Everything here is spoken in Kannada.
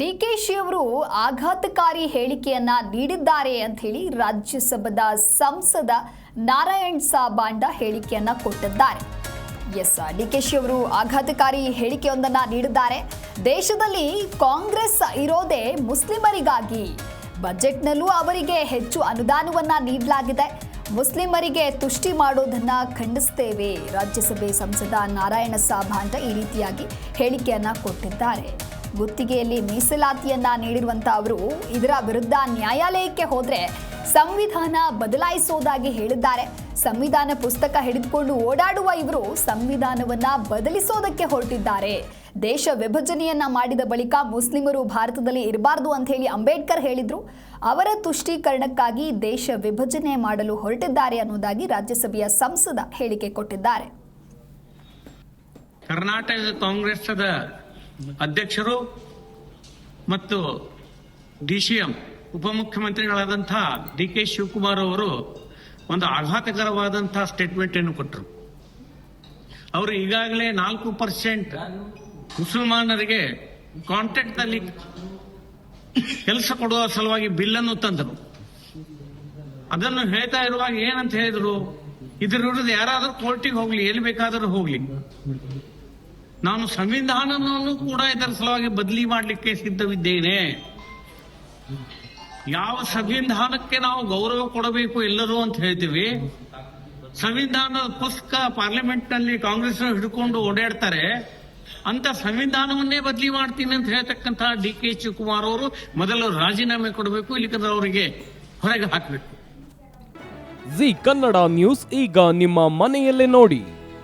ಡಿಕೆಶಿ ಅವರು ಆಘಾತಕಾರಿ ಹೇಳಿಕೆಯನ್ನ ನೀಡಿದ್ದಾರೆ ಅಂತ ಹೇಳಿ ರಾಜ್ಯಸಭಾದ ಸಂಸದ ನಾರಾಯಣ್ ಸಾಬಾಂಡ ಹೇಳಿಕೆಯನ್ನ ಕೊಟ್ಟಿದ್ದಾರೆ. ಎಸ್ ಡಿಕೆಶಿ ಅವರು ಆಘಾತಕಾರಿ ಹೇಳಿಕೆಯೊಂದನ್ನ ನೀಡಿದ್ದಾರೆ. ದೇಶದಲ್ಲಿ ಕಾಂಗ್ರೆಸ್ ಇರೋದೇ ಮುಸ್ಲಿಮರಿಗಾಗಿ. ಬಜೆಟ್ನಲ್ಲೂ ಅವರಿಗೆ ಹೆಚ್ಚು ಅನುದಾನವನ್ನ ನೀಡಲಾಗಿದೆ. ಮುಸ್ಲಿಮರಿಗೆ ತುಷ್ಟಿ ಮಾಡೋದನ್ನ ಖಂಡಿಸ್ತೇವೆ. ರಾಜ್ಯಸಭೆ ಸಂಸದ ನಾರಾಯಣ ಸಾಬಾಂಡ ಈ ರೀತಿಯಾಗಿ ಹೇಳಿಕೆಯನ್ನ ಕೊಟ್ಟಿದ್ದಾರೆ. ಗುತ್ತಿಗೆಯಲ್ಲಿ ಮೀಸಲಾತಿಯನ್ನ ನೀಡಿರುವಂತ ಅವರು ಇದರ ವಿರುದ್ಧ ನ್ಯಾಯಾಲಯಕ್ಕೆ ಹೋದ್ರೆ ಸಂವಿಧಾನ ಬದಲಾಯಿಸೋದಾಗಿ ಹೇಳಿದ್ದಾರೆ. ಸಂವಿಧಾನ ಪುಸ್ತಕ ಹಿಡಿದುಕೊಂಡು ಓಡಾಡುವ ಇವರು ಸಂವಿಧಾನವನ್ನ ಬದಲಿಸೋದಕ್ಕೆ ಹೊರಟಿದ್ದಾರೆ. ದೇಶ ವಿಭಜನೆಯನ್ನ ಮಾಡಿದ ಬಳಿಕ ಮುಸ್ಲಿಮರು ಭಾರತದಲ್ಲಿ ಇರಬಾರ್ದು ಅಂತ ಹೇಳಿ ಅಂಬೇಡ್ಕರ್ ಹೇಳಿದ್ರು. ಅವರ ತುಷ್ಟೀಕರಣಕ್ಕಾಗಿ ದೇಶ ವಿಭಜನೆ ಮಾಡಲು ಹೊರಟಿದ್ದಾರೆ ಅನ್ನೋದಾಗಿ ರಾಜ್ಯಸಭೆಯ ಸಂಸದ ಹೇಳಿಕೆ ಕೊಟ್ಟಿದ್ದಾರೆ. ಕರ್ನಾಟಕ ಕಾಂಗ್ರೆಸ್ದ ಅಧ್ಯಕ್ಷರು ಮತ್ತು ಡಿ ಸಿ ಎಂ ಉಪಮುಖ್ಯಮಂತ್ರಿಗಳಾದಂತಹ ಡಿ ಕೆ ಶಿವಕುಮಾರ್ ಅವರು ಒಂದು ಆಘಾತಕರವಾದಂತಹ ಸ್ಟೇಟ್ಮೆಂಟ್ ಅನ್ನು ಕೊಟ್ಟರು. ಅವರು ಈಗಾಗಲೇ ನಾಲ್ಕು ಪರ್ಸೆಂಟ್ ಮುಸಲ್ಮಾನರಿಗೆ ಕಾಂಟ್ರಾಕ್ಟ್ ಅಲ್ಲಿ ಕೆಲಸ ಕೊಡುವ ಸಲುವಾಗಿ ಬಿಲ್ ಅನ್ನು ತಂದರು. ಅದನ್ನು ಹೇಳ್ತಾ ಇರುವಾಗ ಏನಂತ ಹೇಳಿದ್ರು? ಇದ್ರ ವಿರುದ್ಧ ಯಾರಾದರೂ ಕೋರ್ಟಿಗೆ ಹೋಗ್ಲಿ, ಎಲ್ಲಿ ಬೇಕಾದರೂ ಹೋಗ್ಲಿ. ನಾನು ಸಂವಿಧಾನವನ್ನು ಕೂಡ ಇದರ ಸಲುವಾಗಿ ಬದಲಿ ಮಾಡಲಿಕ್ಕೆ ಸಿದ್ಧವಿದ್ದೇನೆ. ಯಾವ ಸಂವಿಧಾನಕ್ಕೆ ನಾವು ಗೌರವ ಕೊಡಬೇಕು ಎಲ್ಲರೂ ಅಂತ ಹೇಳ್ತೀವಿ. ಸಂವಿಧಾನದ ಪುಸ್ತಕ ಪಾರ್ಲಿಮೆಂಟ್ನಲ್ಲಿ ಕಾಂಗ್ರೆಸ್ ಹಿಡ್ಕೊಂಡು ಓಡಾಡ್ತಾರೆ. ಅಂತ ಸಂವಿಧಾನವನ್ನೇ ಬದಲಿ ಮಾಡ್ತೀನಿ ಅಂತ ಹೇಳ್ತಕ್ಕಂತಹ ಡಿ ಕೆ ಶಿವಕುಮಾರ್ ಅವರು ಮೊದಲು ರಾಜೀನಾಮೆ ಕೊಡಬೇಕು ಇಲ್ಲಿಕಂದ್ರೆ ಅವರಿಗೆ ಹೊರಗೆ ಹಾಕಬೇಕು. ಜಿ ಕನ್ನಡ ನ್ಯೂಸ್ ಈಗ ನಿಮ್ಮ ಮನೆಯಲ್ಲೇ ನೋಡಿ.